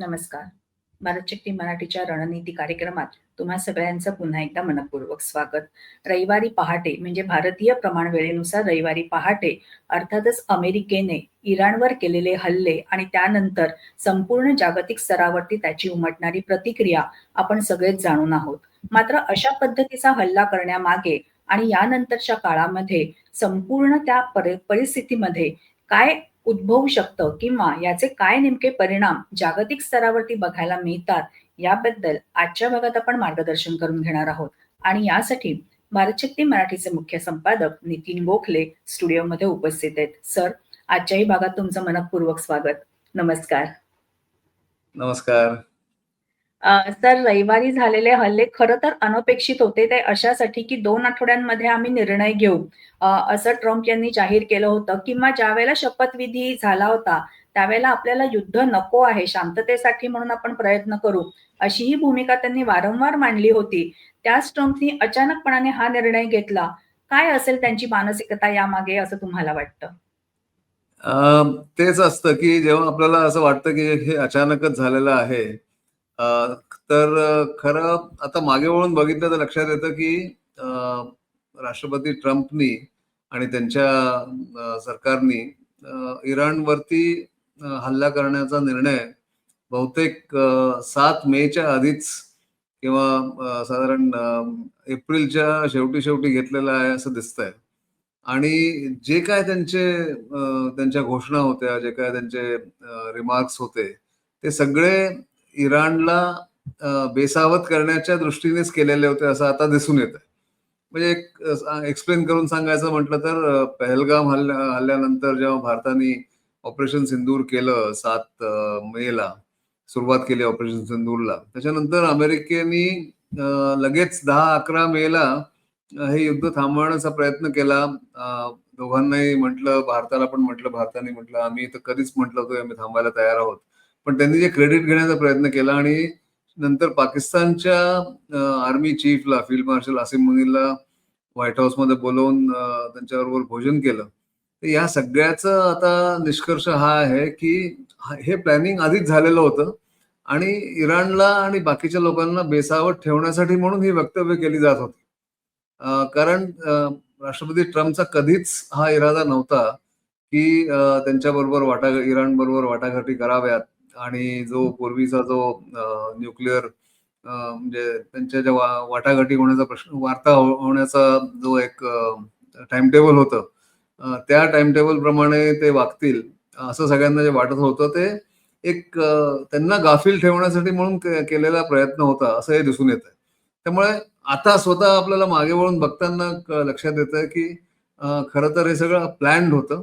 नमस्कार. भारतशक्ती मराठीच्या रणनीती कार्यक्रमात तुम्हा सगळ्यांचं पुन्हा एकदा मनपूर्वक स्वागत. रविवारी पहाटे म्हणजे भारतीय प्रमाण वेळेनुसार रविवारी पहाटे अर्थातच अमेरिकेने इराणवर केलेले हल्ले आणि त्यानंतर संपूर्ण जागतिक स्तरावरती त्याची उमटणारी प्रतिक्रिया आपण सगळेच जाणून आहोत. मात्र अशा पद्धतीचा हल्ला करण्यामागे आणि यानंतरच्या काळामध्ये संपूर्ण त्या परि परिस्थितीमध्ये काय उद्भवू शकतं किंवा याचे काय नेमके परिणाम जागतिक स्तरावरती बघायला मिळतात याबद्दल आजच्या भागात आपण मार्गदर्शन करून घेणार आहोत. आणि यासाठी भारतशक्ती मराठीचे मुख्य संपादक नितीन गोखले स्टुडिओमध्ये उपस्थित आहेत. सर आजच्याही भागात तुमचं मनपूर्वक स्वागत. नमस्कार. नमस्कार. सर रविवारी झालेले हल्ले खरं तर अनपेक्षित होते. ते अशासाठी की दोन आठवड्यांमध्ये आम्ही निर्णय घेऊ. असं ट्रम्प यांनी जाहीर केलं होतं. किंवा ज्या वेळेला शपथविधी झाला होता त्यावेळेला आपल्याला युद्ध नको आहे शांततेसाठी म्हणून आपण प्रयत्न करू अशी ही भूमिका त्यांनी वारंवार मांडली होती. त्याच ट्रम्पनी अचानकपणाने हा निर्णय घेतला. काय असेल त्यांची मानसिकता यामागे असं तुम्हाला वाटतं? तेच असतं की जेव्हा आपल्याला असं वाटतं की हे अचानकच झालेलं आहे तर खरं आता मागे वळून बघितलं तर लक्षात येतं की राष्ट्रपती ट्रम्पनी आणि त्यांच्या सरकारनी इराणवरती हल्ला करण्याचा निर्णय बहुतेक सात मेच्या आधीच किंवा साधारण एप्रिलच्या शेवटी शेवटी घेतलेला आहे असं दिसतंय. आणि जे काय त्यांचे त्यांच्या घोषणा होत्या जे काय त्यांचे रिमार्क्स होते ते सगळे इराणला बेसावत करण्याच्या दृष्टीनेच केलेले होते असं आता दिसून येत आहे म्हणजे एक एक्सप्लेन करून सांगायचं म्हटलं तर पहलगाम हल्ल्या हल्ल्यानंतर जेव्हा भारताने ऑपरेशन सिंदूर केलं सात मेला सुरुवात केली ऑपरेशन सिंदूरला त्याच्यानंतर अमेरिकेने लगेच दहा अकरा मेला हे युद्ध थांबवण्याचा प्रयत्न केला. दोघांनाही म्हटलं भारताला पण म्हटलं भारताने म्हटलं आम्ही तर कधीच म्हटलं होतो आम्ही थांबायला तयार आहोत. पण त्यांनी जे क्रेडिट घेण्याचा प्रयत्न केला आणि नंतर पाकिस्तानच्या आर्मी चीफला फील्ड मार्शल आसिम मुनीला व्हाईट हाऊसमध्ये बोलवून त्यांच्याबरोबर भोजन केलं. तर या सगळ्याचा आता निष्कर्ष हा आहे की हे प्लॅनिंग आधीच झालेलं होतं आणि इराणला आणि बाकीच्या लोकांना बेसावत ठेवण्यासाठी म्हणून ही वक्तव्य केली जात होती. कारण राष्ट्रपती ट्रम्पचा कधीच हा इरादा नव्हता की त्यांच्याबरोबर वाटा इराण बरोबर वाटाघाटी कराव्यात. आणि जो पूर्वीचा जो न्यूक्लिअर म्हणजे त्यांच्या ज्या वा- वाटाघाटी होण्याचा प्रश्न वार्ता हो, होण्याचा जो एक टाइम टेबल होतं त्या टाइम टेबल प्रमाणे ते वागतील असं सगळ्यांना जे वाटत होतं ते एक त्यांना गाफील ठेवण्यासाठी म्हणून केलेला प्रयत्न होता असं हे दिसून येत आहे त्यामुळे आता स्वतः आपल्याला मागे वळून बघताना लक्षात येतं की खरं तर हे सगळं प्लॅन्ड होतं.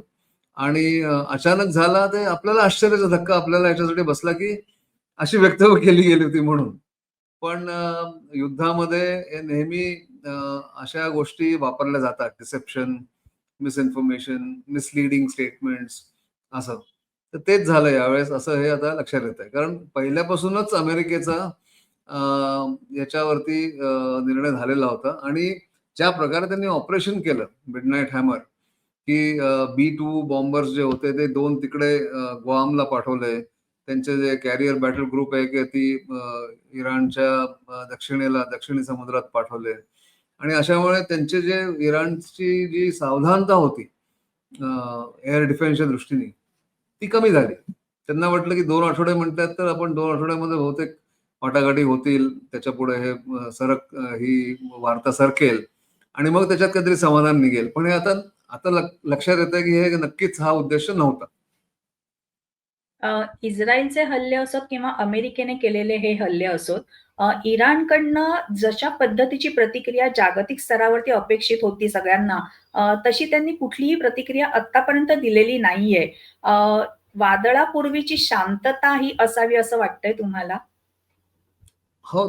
आणि अचानक झाला ते आपल्याला आश्चर्याचा धक्का आपल्याला याच्यासाठी बसला की अशी वक्तव्य केली गेली होती म्हणून. पण युद्धामध्ये हे नेहमी अशा गोष्टी वापरल्या जातात. डिसेप्शन मिसइन्फॉर्मेशन मिसलिडिंग स्टेटमेंट्स असं. तर तेच झालं यावेळेस. असं हे आता लक्षात येत आहे कारण पहिल्यापासूनच अमेरिकेचा याच्यावरती निर्णय झालेला होता. आणि ज्या प्रकारे त्यांनी ऑपरेशन केलं मिडनाईट हॅमर की बी टू बॉम्बर्स जे होते ते दोन तिकडे अं, ग्वामला पाठवले. त्यांचे जे कॅरियर बॅटल ग्रुप आहे की ती इराणच्या दक्षिणेला दक्षिणी समुद्रात पाठवले. आणि अशामुळे त्यांचे जे इराणची जी सावधानता होती एअर डिफेन्सच्या दृष्टीने ती कमी झाली. त्यांना वाटलं की दोन आठवडे म्हणतात तर आपण दोन आठवड्यामध्ये बहुतेक वाटाघाटी होतील. त्याच्या पुढे हे सरक ही वार्ता सरकेल. आणि मग त्याच्यात काहीतरी समाधान निघेल. पण हे आता आता लक- लक्षात येतं की हे नक्कीच हा उद्देश नव्हता. इस्रायलचे हल्ले असोत किंवा अमेरिकेने केलेले हे हल्ले असोत इराणकडनं जशा पद्धतीची प्रतिक्रिया जागतिक स्तरावरती अपेक्षित होती सगळ्यांना तशी त्यांनी कुठलीही प्रतिक्रिया आतापर्यंत दिलेली नाहीये. वादळापूर्वीची शांतता ही असावी असं वाटतंय तुम्हाला? हो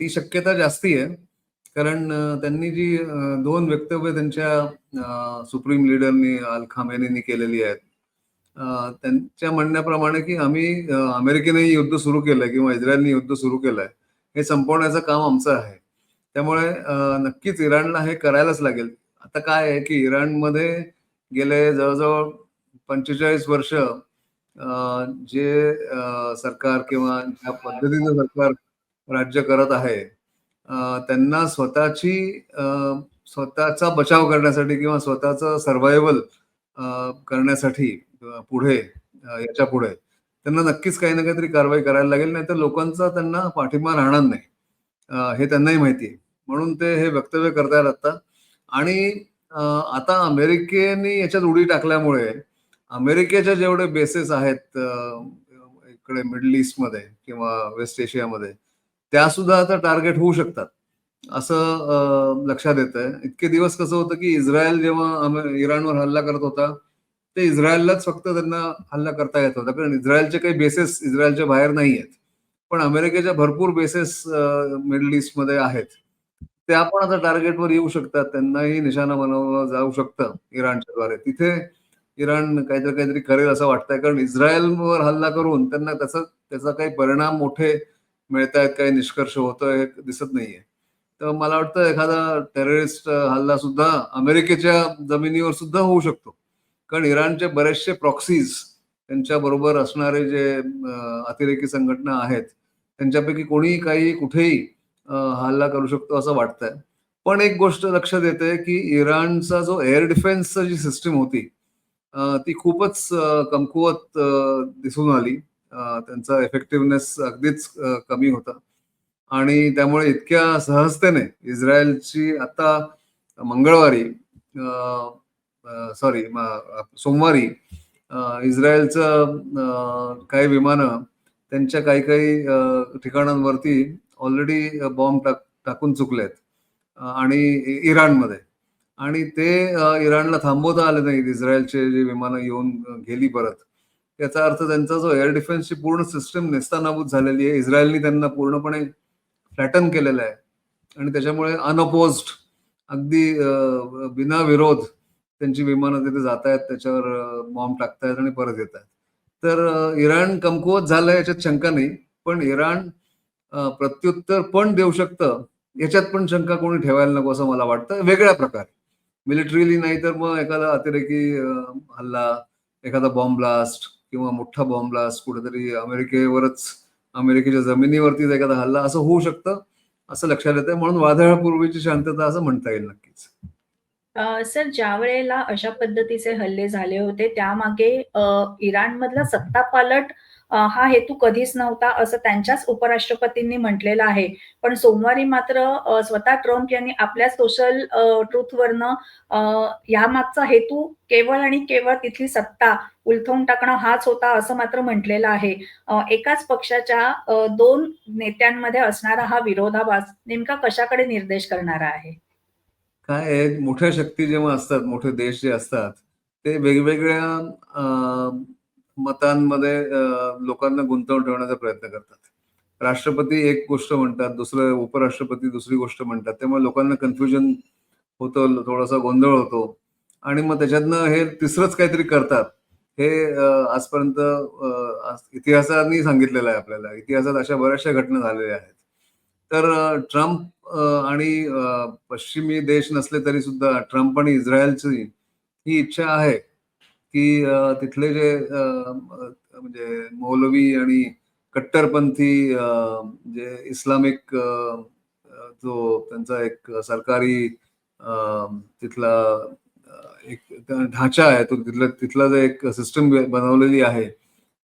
ती शक्यता जास्ती आहे कारण त्यांनी जी दोन वक्तव्य त्यांच्या सुप्रीम लिडरनी अल खामेनीनी केलेली आहेत. त्यांच्या म्हणण्याप्रमाणे की आम्ही अमेरिकेने युद्ध सुरू केलंय किंवा इस्रायलने युद्ध सुरू केलंय हे संपवण्याचं काम आमचं आहे. त्यामुळे नक्कीच इराणला हे करायलाच लागेल. आता काय आहे की इराणमध्ये गेले जवळजवळ पंचेचाळीस वर्ष जे सरकार किंवा ज्या पद्धतीनं सरकार राज्य करत आहे त्यांना स्वतःची स्वतःचा बचाव करण्यासाठी किंवा स्वतःचं सर्व्हायवल करण्यासाठी पुढे याच्यापुढे त्यांना नक्कीच काही ना काहीतरी कारवाई करायला लागेल नाही तर लोकांचा त्यांना पाठिंबा राहणार नाही. हे त्यांनाही माहिती आहे. म्हणून ते हे वक्तव्य करतायत आता आणि आता अमेरिकेने याच्यात उडी टाकल्यामुळे अमेरिकेच्या जेवढे बेसेस आहेत इकडे मिडल ईस्टमध्ये किंवा वेस्ट एशियामध्ये त्या सुद्धा आता टार्गेट होऊ शकतात. असं लक्षात येत आहे इतके दिवस कसं होतं की इस्रायल जेव्हा इराणवर हल्ला करत होता ते इस्रायललाच फक्त त्यांना हल्ला करता येत होता. कारण इस्रायलचे काही बेसेस इस्रायलच्या बाहेर नाही आहेत पण अमेरिकेच्या भरपूर बेसेस मिडल ईस्टमध्ये आहेत. त्या पण आता टार्गेटवर येऊ शकतात. त्यांनाही निशाणा बनवलं जाऊ शकतं इराणच्या द्वारे. तिथे इराण काहीतरी काहीतरी करेल असं वाटतंय. कारण इस्रायलवर हल्ला करून त्यांना त्याचा त्याचा काही परिणाम मोठे मिळत आहेत काही निष्कर्ष होतोय हे दिसत नाहीये. तर मला वाटतं एखादा टेररिस्ट हल्ला सुद्धा अमेरिकेच्या जमिनीवर सुद्धा होऊ शकतो. कारण इराणचे बरेचसे प्रॉक्सीज त्यांच्या बरोबर असणारे जे अतिरेकी संघटना आहेत त्यांच्यापैकी कोणी काही कुठेही हल्ला करू शकतो असं वाटतंय. पण एक गोष्ट लक्षात येते की इराणचा जो एअर डिफेन्सचा जी सिस्टीम होती ती खूपच कमकुवत दिसून आली. त्यांचा इफेक्टिव्हनेस अगदीच कमी होता. आणि त्यामुळे इतक्या सहजतेने इस्रायलची आता मंगळवारी सॉरी सोमवारी इस्रायलचं काही विमानं त्यांच्या काही काही ठिकाणांवरती ऑलरेडी बॉम्ब टाक टाकून चुकलेत. आणि इराणमध्ये. आणि ते इराणला थांबवता आले नाहीत इस्रायलचे जे विमानं येऊन गेली परत. याचा अर्थ त्यांचा जो एअर डिफेन्सची पूर्ण सिस्टम नेस्तानाबूत झालेली आहे. इस्रायलनी त्यांना पूर्णपणे फ्लॅटन केलेलं आहे. आणि त्याच्यामुळे अनअपोज्ड अगदी बिना बिनाविरोध त्यांची विमानं तिथे जात आहेत त्याच्यावर बॉम्ब टाकतायत आणि परत येत आहेत तर इराण कमकुवत झालं याच्यात शंका नाही. पण इराण प्रत्युत्तर पण देऊ शकतं. याच्यात पण शंका कोणी ठेवायला नको असं मला वाटतं. वेगळ्या प्रकारे. मिलिटरीली नाही तर मग एखादा अतिरेकी हल्ला एखादा बॉम्ब ब्लास्ट किंवा मोठा बॉम्ब ब्लास्ट कुठेतरी अमेरिकेवरच अमेरिकेच्या जमिनीवरतीच एखादा हल्ला असं होऊ शकतं असं लक्षात येतं म्हणून वादळापूर्वीची शांतता असं म्हणता येईल नक्कीच. सर ज्या वेळेला अशा पद्धतीचे हल्ले झाले होते त्यामागे इराणमधला सत्तापालट हा हेतू कधीच नव्हता असं त्यांच्याच उपराष्ट्रपतींनी म्हटलेलं आहे. पण सोमवारी मात्र स्वतः ट्रम्प यांनी आपल्या सोशल ट्रूथवरनं अ, यामागचा हेतू केवळ आणि केवळ तिथली सत्ता उलथवून टाकणं हाच होता असं मात्र म्हटलेलं आहे. एकाच पक्षाच्या दोन नेत्यांमध्ये असणारा हा विरोधाभास नेमका कशाकडे निर्देश करणारा आहे? काय मोठ्या शक्ती जेव्हा असतात मोठे देश जे असतात ते वेगवेगळ्या मतांमध्ये लोकांना गुंतवून ठेवण्याचा प्रयत्न करतात. राष्ट्रपती एक गोष्ट म्हणतात दुसरं उपराष्ट्रपती दुसरी गोष्ट म्हणतात. त्यामुळे लोकांना कन्फ्युजन होतं थोडासा गोंधळ होतो. आणि मग त्याच्यातनं हे तिसरंच काहीतरी करतात. हे आजपर्यंत इतिहासाने सांगितलेलं आहे आपल्याला. इतिहासात अशा बऱ्याचशा घटना झालेल्या आहेत. तर ट्रम्प आणि पश्चिमी देश नसले तरी सुद्धा ट्रम्प आणि इस्रायलची ही इच्छा आहे. की तिथले जे म्हणजे मौलवी आणि कट्टरपंथी जे इस्लामिक जो त्यांचा एक सरकारी तिथला एक ढाचा आहे तो तिथला तिथला जे एक सिस्टम बनवलेली आहे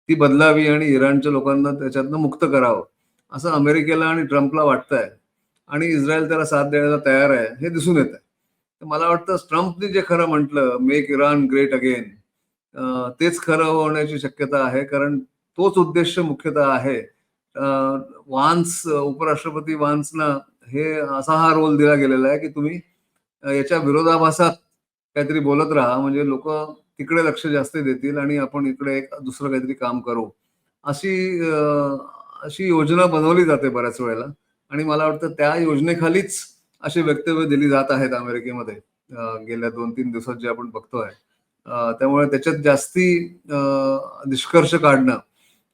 ती बदलावी आणि इराणच्या लोकांना त्याच्यातनं मुक्त करावं असं अमेरिकेला आणि ट्रम्पला वाटतंय. आणि इस्रायल त्याला साथ द्यायला तयार आहे हे दिसून येत आहे मला वाटतं ट्रम्पने जे खरं म्हटलं मेक इराण ग्रेट अगेन तेच खरं होण्याची शक्यता आहे कारण तोच उद्देश मुख्यतः आहे. वान्स उपराष्ट्रपती वान्सना हे असा हा रोल दिला गेलेला आहे की तुम्ही याच्या विरोधाभासात काहीतरी बोलत राहा म्हणजे लोक तिकडे लक्ष जास्त देतील आणि आपण इकडे एक दुसरं काहीतरी काम करू. अशी अशी योजना बनवली जाते बऱ्याच वेळेला आणि मला वाटतं त्या योजनेखालीच अशी वक्तव्य दिली जात आहेत अमेरिकेमध्ये गेल्या दोन तीन दिवसात जे आपण बघतोय. त्यामुळे त्याच्यात जास्ती निष्कर्ष काढणं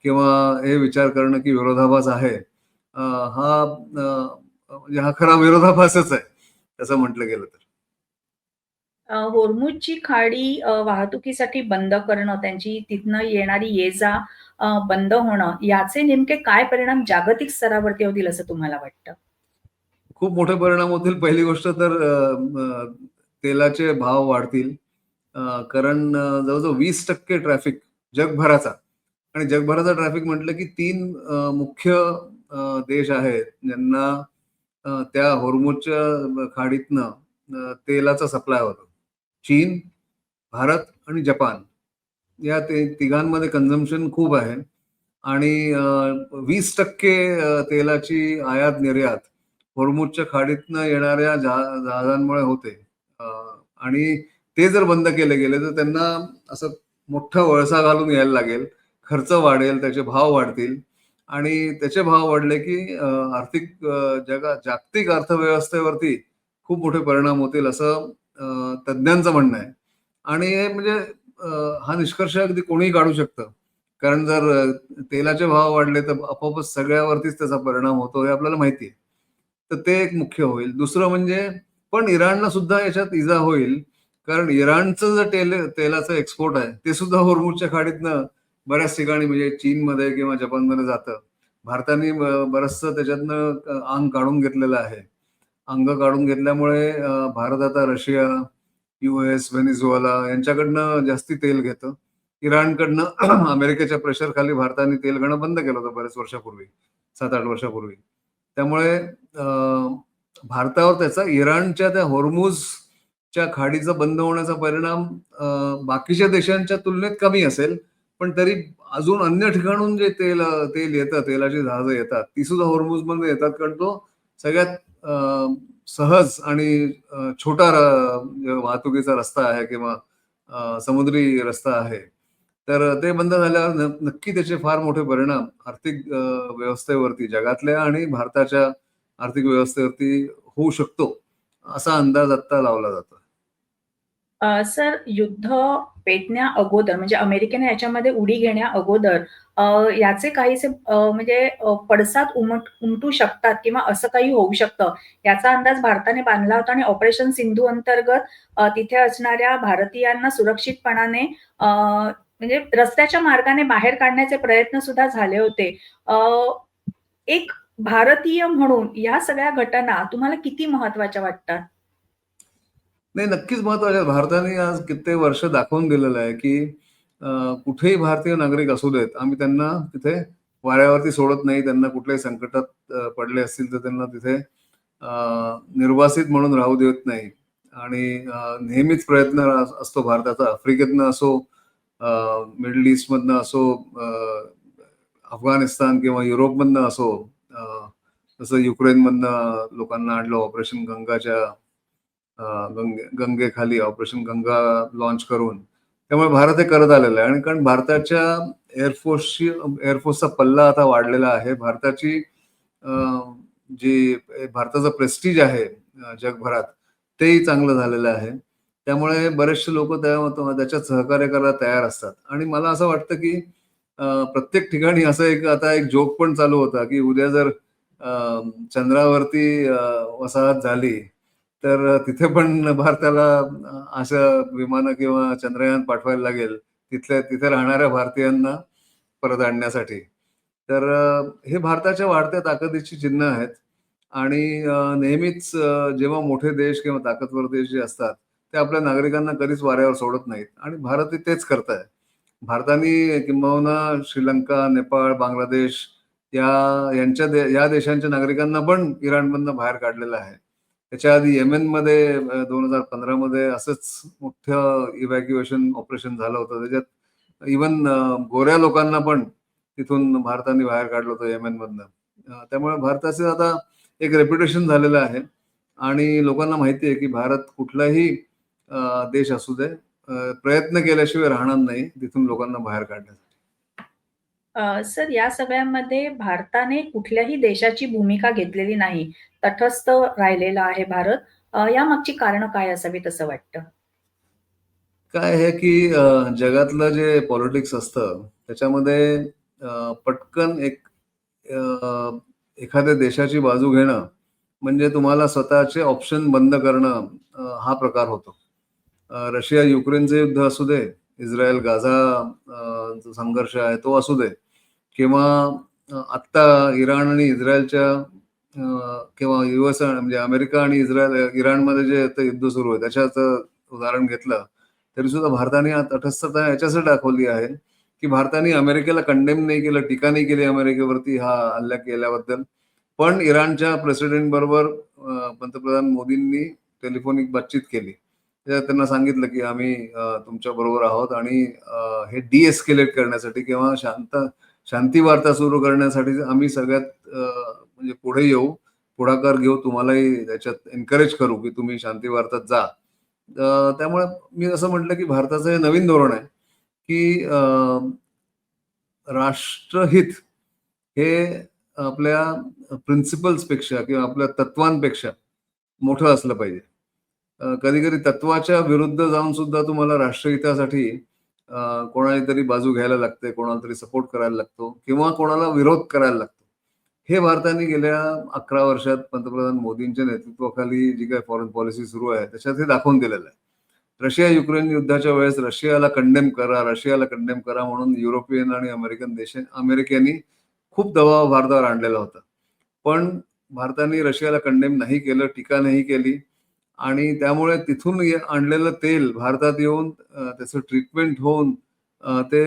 किंवा हे विचार करणं की विरोधाभास आहे हा म्हणजे हा खरा विरोधाभासच आहे तसं म्हटलं गेलं तर अ, होर्मुझची खाडी वाहतुकीसाठी बंद करणं, त्यांची तिथनं येणारी ये-जा अ, बंद होणं, याचे नेमके काय परिणाम जागतिक स्तरावरती होतील असं तुम्हाला वाटतं? खूप मोठे परिणाम होतील. पहिली गोष्ट तर तेलाचे भाव वाढतील. कारण जवळजवळ वीस टक्के ट्रॅफिक जगभराचा आणि जगभराचा ट्रॅफिक म्हटलं की तीन मुख्य देश आहेत ज्यांना त्या होर्मुझच्या खाडीतनं तेलाचा सप्लाय होतो. चीन, भारत आणि जपान. या ते तिघांमध्ये कन्झम्पशन खूप आहे आणि वीस टक्के तेलाची आयात-निर्यात होर्मुझच्या खाडीतनं येणाऱ्या जहा जहाजांमुळे होते. आणि ते जर बंद केले गेले, तर त्यांना असं मोठा वळसा घालून यायला लागेल. खर्च वाढेल, त्याचे भाव वाढतील आणि त्याचे भाव वाढले की आर्थिक जगा जागतिक अर्थव्यवस्थेवरती खूप मोठे परिणाम होतील असं तज्ज्ञांचं म्हणणं आहे. आणि हे म्हणजे हा निष्कर्ष अगदी कोणीही काढू शकतं. कारण जर तेलाचे भाव वाढले, तर आपोआपच सगळ्यावरतीच त्याचा परिणाम होतो हे आपल्याला माहिती आहे. तर ते एक मुख्य होईल. दुसरं म्हणजे पण इराणला सुद्धा याच्यात इजा होईल. कारण इराणचं जे तेल तेलाचं एक्सपोर्ट आहे, ते सुद्धा होर्मुझच्या खाडीतनं बऱ्याच ठिकाणी म्हणजे चीनमध्ये किंवा जपानमध्ये जातं. भारताने बरंचसं बरचसं त्याच्यातनं अंग काढून घेतलेलं आहे. अंग काढून घेतल्यामुळे भारत आता रशिया, यू-एस, व्हेनेझुएला यांच्याकडनं जास्ती तेल घेतं. इराणकडनं अमेरिकेच्या प्रेशरखाली भारताने तेल घेणं बंद केलं होतं बऱ्याच वर्षापूर्वी, 7-8 वर्षापूर्वी. त्यामुळे भारतावर त्याचा इराणच्या त्या च्या खाडीचा बंद होण्याचा परिणाम बाकीच्या देशांच्या तुलनेत कमी असेल. पण तरी अजून अन्य ठिकाणून जे तेल तेल येतं, तेलाची जहाजं येतात, ती सुद्धा होर्मुझमधनं येतात. कारण तो सगळ्यात सहज आणि छोटा वाहतुकीचा रस्ता आहे किंवा समुद्री रस्ता आहे. तर ते बंद झाल्यावर नक्की त्याचे फार मोठे परिणाम आर्थिक व्यवस्थेवरती जगातल्या आणि भारताच्या आर्थिक व्यवस्थेवरती होऊ शकतो, असा अंदाज आत्ता लावला जातो. सर युद्ध पेटण्या अगोदर म्हणजे अमेरिकेने याच्यामध्ये उडी घेण्या अगोदर याचे काहीसे म्हणजे पडसाद उमट उमटू शकतात किंवा असं काही होऊ शकतं, याचा अंदाज भारताने बांधला होता आणि ऑपरेशन सिंधू अंतर्गत तिथे असणाऱ्या भारतीयांना सुरक्षितपणाने अ, म्हणजे रस्त्याच्या मार्गाने बाहेर काढण्याचे प्रयत्न सुद्धा झाले होते. अ, एक भारतीय म्हणून या सगळ्या घटना तुम्हाला किती महत्त्वाच्या वाटतात? नाही, नक्कीच महत्त्वाच्या भारताने आज कित्येक वर्ष दाखवून दिलेलं आहे, की अ, कुठेही भारतीय नागरिक असू देत, आम्ही त्यांना तिथे वाऱ्यावरती सोडत नाही. त्यांना कुठल्याही संकटात अ, पडले असतील, तर त्यांना तिथे अ, निर्वासित म्हणून राहू देत नाही. आणि अ, नेहमीच प्रयत्न अस असतो भारताचा. आफ्रिकेतनं असो, अ, मिडल ईस्टमधनं असो, अ, अफगाणिस्तान किंवा युरोपमधनं असो, अ, जसं युक्रेनमधनं लोकांना आणलं ऑपरेशन गंगाच्या गंगे गंगेखाली ऑपरेशन गंगा लॉन्च करून. त्यामुळे भारत हे करत आलेलं आहे आणि कारण भारताच्या एअरफोर्सची एअरफोर्सचा पल्ला आता वाढलेला आहे. भारताची जी भारताचं प्रेस्टीज आहे जगभरात, तेही चांगलं झालेलं आहे. त्यामुळे बरेचसे लोक त्या त्याच्यात सहकार्य करायला तयार असतात आणि मला असं वाटतं, की प्रत्येक ठिकाणी असं एक आता एक जोक पण चालू होता, की उद्या जर चंद्रावरती वसाहत झाली, तर तिथे पण भारताला असं विमानं किंवा चंद्रयान पाठवायला लागेल, तिथल्या तिथे राहणाऱ्या भारतीयांना परत आणण्यासाठी. तर हे भारताच्या वाढत्या ताकदीची चिन्ह आहेत आणि नेहमीच जेव्हा मोठे देश किंवा ताकदवर देश जे असतात, ते आपल्या नागरिकांना कधीच वाऱ्यावर सोडत नाहीत आणि भारत तेच करत आहे. भारताने किंबहुना श्रीलंका, नेपाळ, बांगलादेश या यांच्या दे या देशांच्या नागरिकांना पण इराणमधनं बाहेर काढलेलं आहे. त्याच्या आधी येमेनमध्ये अ, 2015 मध्ये असंच मोठं इव्हॅक्युएशन ऑपरेशन झालं होतं. त्याच्यात इव्हन गोऱ्या लोकांना पण तिथून भारताने बाहेर काढलं होतं येमेनमधनं. अ, त्यामुळे भारताचं आता एक रेप्युटेशन झालेलं आहे आणि लोकांना माहिती आहे, की भारत कुठलाही देश असू दे, प्रयत्न केल्याशिवाय राहणार नाही तिथून लोकांना बाहेर काढण्यासाठी. सर या सगळ्यामध्ये भारताने कुठल्याही देशाची भूमिका घेतलेली नाही. तटस्थ राहिलेला आहे भारत. यामागची कारण काय असावीत असं वाटतं? काय आहे, की जगातलं जे पॉलिटिक्स असतं, त्याच्यामध्ये पटकन एक एखाद्या देशाची बाजू घेणं, म्हणजे तुम्हाला स्वतःचे ऑप्शन बंद करणं हा प्रकार होतो. रशिया युक्रेनचं युद्ध असू दे, इस्रायल गाझा जो संघर्ष आहे तो असू दे किंवा आत्ता इराण आणि इस्रायलच्या अ, किंवा युएस म्हणजे अमेरिका आणि इस्रायल इराणमध्ये जे आता युद्ध सुरू आहे त्याच्याचं उदाहरण घेतलं तरी सुद्धा भारताने आ- तटस्थता याच्यासाठी दाखवली आहे की भारताने अमेरिकेला कंडेम नाही केलं टीका नाही केली अमेरिकेवरती हा हल्ला केल्याबद्दल. पण इराणच्या प्रेसिडेंट बरोबर अ, पंतप्रधान मोदींनी टेलिफोनिक बातचीत केली. त्यांना सांगितलं की आम्ही तुमच्या बरोबर आहोत आणि अ, हे डी एस्केलेट करण्यासाठी किंवा शांत शांती वार्ता सुरू करण्यासाठी आम्ही सगळ्यात अ, म्हणजे पुढे येऊ पुढाकार घेऊ तुम्हालाही त्याच्यात एनकरेज करू की तुम्ही शांती भारतात जा. त्यामुळे मी असं म्हटलं की भारताचं हे नवीन धोरण आहे की राष्ट्रहित हे आपल्या प्रिन्सिपल्सपेक्षा किंवा आपल्या तत्वांपेक्षा मोठं असलं पाहिजे. कधी कधी तत्वाच्या विरुद्ध जाऊन सुद्धा तुम्हाला राष्ट्रहितासाठी कोणाला तरी बाजू घ्यायला लागते कोणाला तरी सपोर्ट करायला लागतो किंवा कोणाला विरोध करायला लागतो. हे भारताने गेल्या अकरा वर्षात पंतप्रधान मोदींच्या नेतृत्वाखाली जी काही फॉरेन पॉलिसी सुरू आहे त्याच्यात हे दाखवून दिलेलं आहे. रशिया युक्रेन युद्धाच्या वेळेस रशियाला कंडेम करा रशियाला कंडेम करा म्हणून युरोपियन आणि अमेरिकन देश अमेरिकेने खूप दबाव भारतावर आणलेला होता. पण भारताने रशियाला कंडेम नाही केलं टीका नाही केली आणि त्यामुळे तिथून आणलेलं तेल भारतात येऊन त्याचं ट्रीटमेंट होऊन ते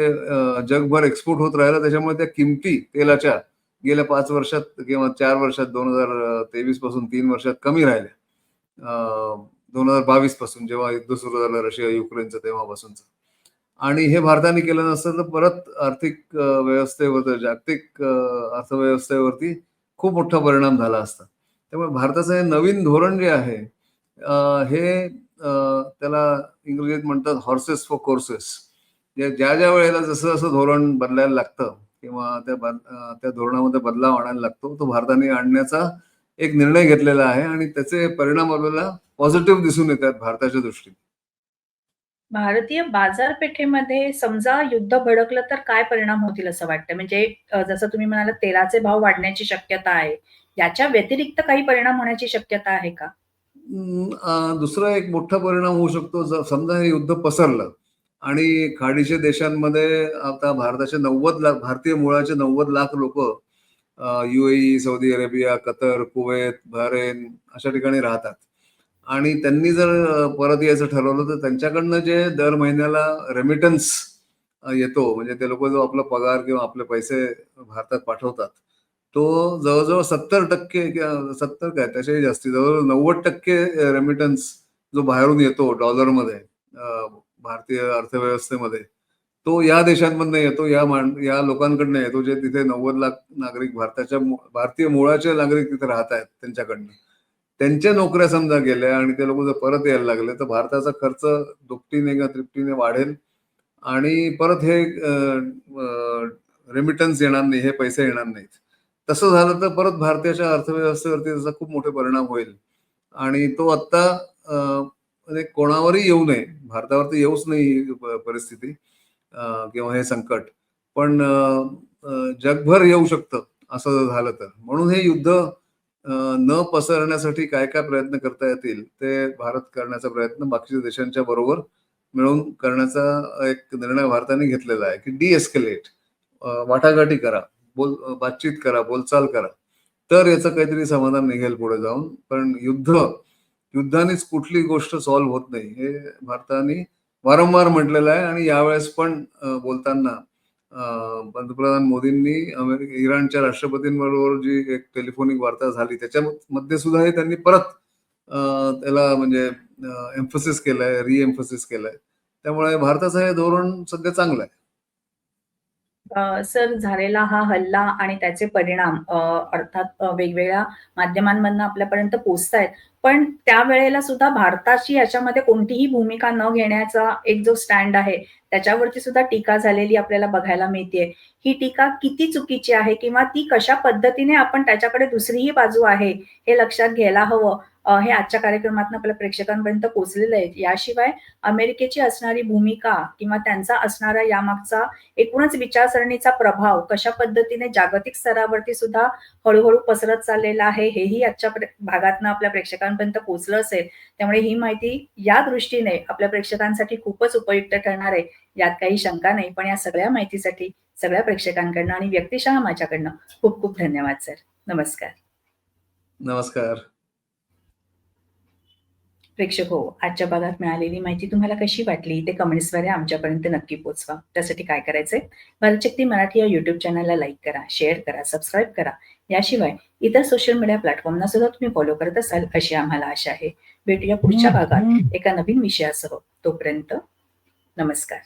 जगभर एक्सपोर्ट होत राहिलं. त्याच्यामुळे त्या किमती तेलाच्या गेल्या पाच वर्षात किंवा चार वर्षात दोन हजार तेवीसपासून तीन वर्षात कमी राहिल्या दोन हजार बावीसपासून जेव्हा युद्ध सुरू झालं रशिया युक्रेनचं तेव्हापासूनच. आणि हे भारताने केलं नसतं तर परत आर्थिक व्यवस्थेवर जागतिक अर्थव्यवस्थेवरती खूप मोठा परिणाम झाला असता. त्यामुळे भारताचं हे नवीन धोरण जे आहे हे त्याला इंग्रजीत म्हणतात हॉर्सेस फॉर कोर्सेस ज्या ज्या वेळेला जसं जसं धोरण बदलायला लागतं किंवा त्या त्या धोरणामध्ये बदलाव आणायला लागतो तो भारताने आणण्याचा एक निर्णय घेतलेला आहे आणि त्याचे परिणाम आपल्याला पॉझिटिव्ह दिसून येतात भारताच्या दृष्टीने भारतीय बाजारपेठेमध्ये समजा युद्ध भडकलं तर काय परिणाम होतील असं वाटतं? म्हणजे जसं तुम्ही म्हणालात तेलाचे भाव वाढण्याची शक्यता आहे. याच्या व्यतिरिक्त काही परिणाम होण्याची शक्यता आहे का? दुसरा एक मोठा परिणाम होऊ शकतो जर समजा हे युद्ध पसरलं आणि खाडीच्या देशांमध्ये आता भारताचे नव्वद लाख भारतीय मुळाचे नव्वद लाख लोक UAE Saudi Arabia Qatar Kuwait Bahrain अशा ठिकाणी राहतात. आणि त्यांनी जर परत यायचं ठरवलं तर त्यांच्याकडनं जे दर महिन्याला रेमिटन्स येतो. म्हणजे ते लोक जो आपला पगार किंवा आपले पैसे भारतात पाठवतात तो जवळजवळ सत्तर टक्के सत्तर काय त्याच्याही जास्ती जवळजवळ नव्वद टक्के रेमिटन्स जो बाहेरून येतो डॉलरमध्ये भारतीय अर्थव्यवस्थेमध्ये. तो या देशांमधनं येतो या मान या लोकांकडनं येतो जे तिथे नव्वद लाख नागरिक भारताच्या भारतीय मुळाचे नागरिक तिथे राहत आहेत त्यांच्याकडनं. त्यांच्या नोकऱ्या समजा गेल्या आणि ते लोक जर परत यायला लागले तर भारताचा खर्च दुपटीने किंवा त्रिपटीने वाढेल आणि परत हे रेमिटन्स येणार नाही हे पैसे येणार नाहीत. तसं झालं तर परत भारताच्या अर्थव्यवस्थेवरती त्याचा खूप मोठे परिणाम होईल. आणि तो आत्ता म्हणजे कोणावरही येऊ नये. भारतावरती येऊच नाही परिस्थिती. किंवा हे संकट. पण जगभर येऊ शकतं असं जर झालं तर. म्हणून हे युद्ध न पसरण्यासाठी काय काय प्रयत्न करता येतील ते भारत करण्याचा प्रयत्न बाकीच्या देशांच्या बरोबर मिळून करण्याचा एक निर्णय भारताने घेतलेला आहे की डी एस्केलेट वाटाघाटी करा. बोल बातचीत करा बोलचाल करा. तर याचं काहीतरी समाधान निघेल पुढे जाऊन. पण युद्ध युद्धानेच कुठली गोष्ट सॉल्व्ह होत नाही. हे भारताने वारंवार म्हटलेलं आहे आणि यावेळेस पण बोलताना पंतप्रधान मोदींनी अमेरिका इराणच्या राष्ट्रपतींबरोबर जी एक टेलिफोनिक वार्ता झाली त्याच्यामध्ये सुद्धा हे त्यांनी परत त्याला म्हणजे एम्फोसिस केलंय रिएम्फोसिस केलंय. त्यामुळे भारताचं हे धोरण सध्या चांगलं आहे. सर झालेला हा हल्ला आणि त्याचे परिणाम अर्थात वेगवेगळ्या माध्यमांमधून आपल्यापर्यंत पोहोचतायत. पण त्यावेळेला सुद्धा भारताची याच्यामध्ये कोणतीही भूमिका न घेण्याचा एक जो स्टँड आहे, त्याच्यावरती सुद्धा टीका झालेली आपल्याला बघायला मिळतेय. ही टीका किती चुकीची आहे किंवा ती कशा पद्धतीने आपण त्याच्याकडे दुसरीही बाजू आहे, हे लक्षात घ्यायला हवं हे आजच्या कार्यक्रमातून आपल्या प्रेक्षकांपर्यंत पोहोचलेलं आहे. याशिवाय अमेरिकेची असणारी भूमिका किंवा त्यांचा असणारा यामागचा एकूणच विचारसरणीचा प्रभाव कशा पद्धतीने जागतिक स्तरावरती सुद्धा हळूहळू पसरत चाललेला आहे हेही आजच्या भागातनं आपल्या प्रेक्षकांपर्यंत पोहोचलं असेल. त्यामुळे ही माहिती या दृष्टीने आपल्या प्रेक्षकांसाठी खूपच उपयुक्त ठरणार आहे. यात काही शंका नाही पण या सगळ्या माहितीसाठी सगळ्या प्रेक्षकांकडनं आणि व्यक्तिशः माझ्याकडनं खूप खूप धन्यवाद सर. नमस्कार. नमस्कार. प्रेक्षक हो आजच्या भागात मिळालेली माहिती तुम्हाला कशी वाटली? ते कमेंट्सद्वारे आमच्यापर्यंत नक्की पोचवा. त्यासाठी काय करायचंय? भारतशक्ती मराठी या युट्यूब चॅनलला लाईक करा शेअर करा सबस्क्राईब करा. याशिवाय इतर सोशल मीडिया प्लॅटफॉर्मना सुद्धा तुम्ही फॉलो करत असाल अशी आम्हाला आशा आहे. भेटूया पुढच्या भागात एका नवीन विषयासह. तोपर्यंत नमस्कार.